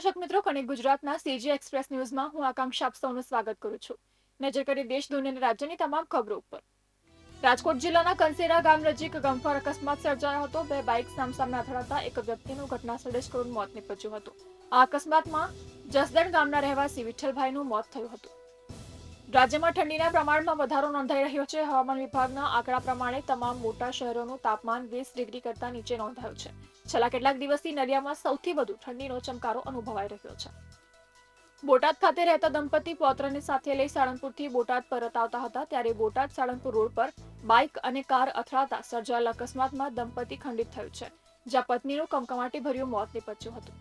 દર્શક મિત્રો કનેક્ટ ગુજરાતના સીજી એક્સપ્રેસ ન્યૂઝમાં હું આકાંક્ષા આપ સૌનું સ્વાગત કરું છું. નજર કરી દેશ, દુનિયા રાજ્યની તમામ ખબરો ઉપર. રાજકોટ જિલ્લાના કંસેરા ગામ નજીક ગમફાર અકસ્માત સર્જાયો હતો. બે બાઇક સામસામે અથડાતા એક વ્યક્તિનું ઘટનાસ્થળે જ કરુણ મોત નીપજ્યું હતું. આ અકસ્માતમાં જસદણ ગામના રહેવાસી વિઠ્ઠલભાઈનું મોત થયું હતું. રાજ્યમાં ઠંડીના પ્રમાણમાં વધારો નોંધાઈ રહ્યો છે. હવામાન વિભાગના આંકડા પ્રમાણે તમામ મોટા શહેરોનું તાપમાન વીસ ડિગ્રી કરતા નીચે નોંધાયું છે. છેલ્લા કેટલાક દિવસથી નલિયામાં સૌથી વધુ ઠંડીનો ચમકારો અનુભવાઈ રહ્યો છે. બોટાદ ખાતે રહેતા દંપતી પૌત્રને સાથે લઈ સાળંગપુરથી બોટાદ પરત આવતા હતા ત્યારે બોટાદ સાળંગપુર રોડ પર બાઇક અને કાર અથડાતા સર્જાયેલ અકસ્માતમાં દંપતી ખંડિત થયું છે, જ્યાં પત્નીનું કમકમાટી ભર્યું મોત નીપજ્યું હતું.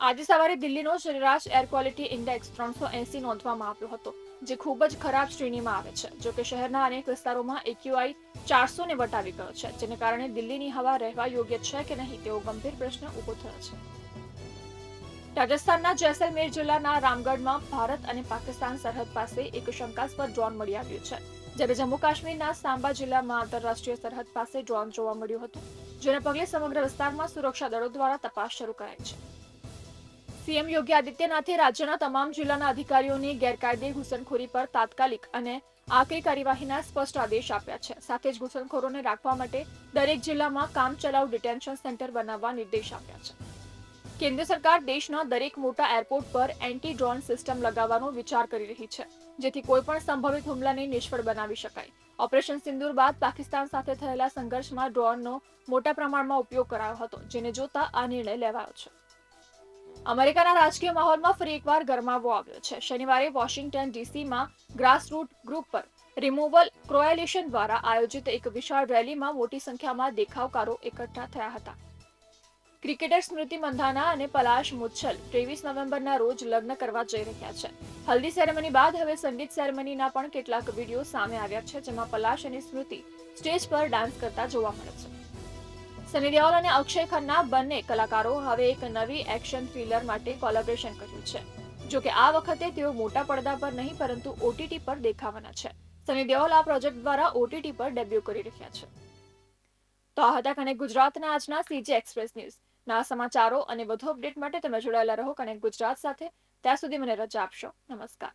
આજે સવારે દિલ્હીનો સરેરાશ એર ક્વોલિટી ઇન્ડેક્સ ત્રણસો એસી નોંધવામાં આવ્યો હતો. જે ખૂબ જ ખરાબ શ્રેણીમાં આવે છે. જોકે શહેરના અનેક વિસ્તારોમાં એક્યુઆઈ ચારસો ને વટાવી ગયો છે, જેને કારણે દિલ્હીની હવા રહેવા યોગ્ય છે કે નહીં તેવો ગંભીર પ્રશ્ન ઊભો થયો છે. રાજસ્થાનના જેસલમેર જિલ્લાના રામગઢમાં ભારત અને પાકિસ્તાન સરહદ પાસે એક શંકાસ્પદ ડ્રોન મળી આવ્યું છે, જ્યારે જમ્મુ કાશ્મીરના સાંબા જિલ્લામાં આંતરરાષ્ટ્રીય સરહદ પાસે ડ્રોન જોવા મળ્યું હતું, જેને પગલે સમગ્ર વિસ્તારમાં સુરક્ષા દળો દ્વારા તપાસ શરૂ કરાઈ છે. સીએમ યોગી આદિત્યનાથે રાજ્યના તમામ જિલ્લાના અધિકારીઓની ગેરકાયદે ઘૂસણખોરી પર તાત્કાલિક અને આકરી કાર્યવાહીના સ્પષ્ટ આદેશ આપ્યા છે. સાથે જ ઘૂસણખોરોને રાખવા માટે દરેક જિલ્લામાં કામચલાઉ ડિટેન્શન સેન્ટર બનાવવા નિર્દેશ આપ્યા છે. કેન્દ્ર સરકાર દેશના દરેક મોટા એરપોર્ટ પર એન્ટી ડ્રોન સિસ્ટમ લગાવવાનો વિચાર કરી રહી છે, જેથી કોઈપણ સંભવિત હુમલાને નિષ્ફળ બનાવી શકાય. ઓપરેશન સિંદૂર બાદ પાકિસ્તાન સાથે થયેલા સંઘર્ષમાં ડ્રોનનો મોટા પ્રમાણમાં ઉપયોગ કરાયો હતો, જેને જોતા આ નિર્ણય લેવાયો છે. અમેરિકાના રાજકીય માહોલમાં ફરી એકવાર ગરમાવો આવ્યો છે. શનિવારે વોશિંગ્ટન ડીસીમાં ગ્રાસરૂટ ગ્રુપ પર રિમૂવલ ક્રોએલિશન દ્વારા આયોજિત એક વિશાળ રેલીમાં મોટી સંખ્યામાં દેખાવકારો એકઠા થયા હતા. ક્રિકેટર સ્મૃતિ મંધાના અને પલાશ મુચ્છલ ત્રેવીસ નવેમ્બરના રોજ લગ્ન કરવા જઈ રહ્યા છે. હલ્દી સેરેમની બાદ હવે સંગીત સેરેમનીના પણ કેટલાક વીડિયો સામે આવ્યા છે, જેમાં પલાશ અને સ્મૃતિ સ્ટેજ પર ડાન્સ કરતા જોવા મળે છે. સની દેઓલ અને અક્ષય ખન્ના બંને કલાકારો હવે એક નવી એક્શન થ્રિલર માટે કોલેબોરેશન કર્યું છે. જો કે આ વખતે તેઓ મોટા પડદા પર નહીં, પરંતુ ઓટીટી પર દેખાવાના છે. સની દેઓલ આ પ્રોજેક્ટ દ્વારા ઓટીટી પર ડેબ્યુ કરી રહ્યા છે. તો આ હતા કનેક્ટ ગુજરાતના આજના સીજી એક્સપ્રેસ ન્યૂઝ ના સમાચારો અને વધુ અપડેટ માટે તમે જોડાયેલા રહો કનેક્ટ ગુજરાત સાથે. ત્યાં સુધી મને રજા આપશો. નમસ્કાર.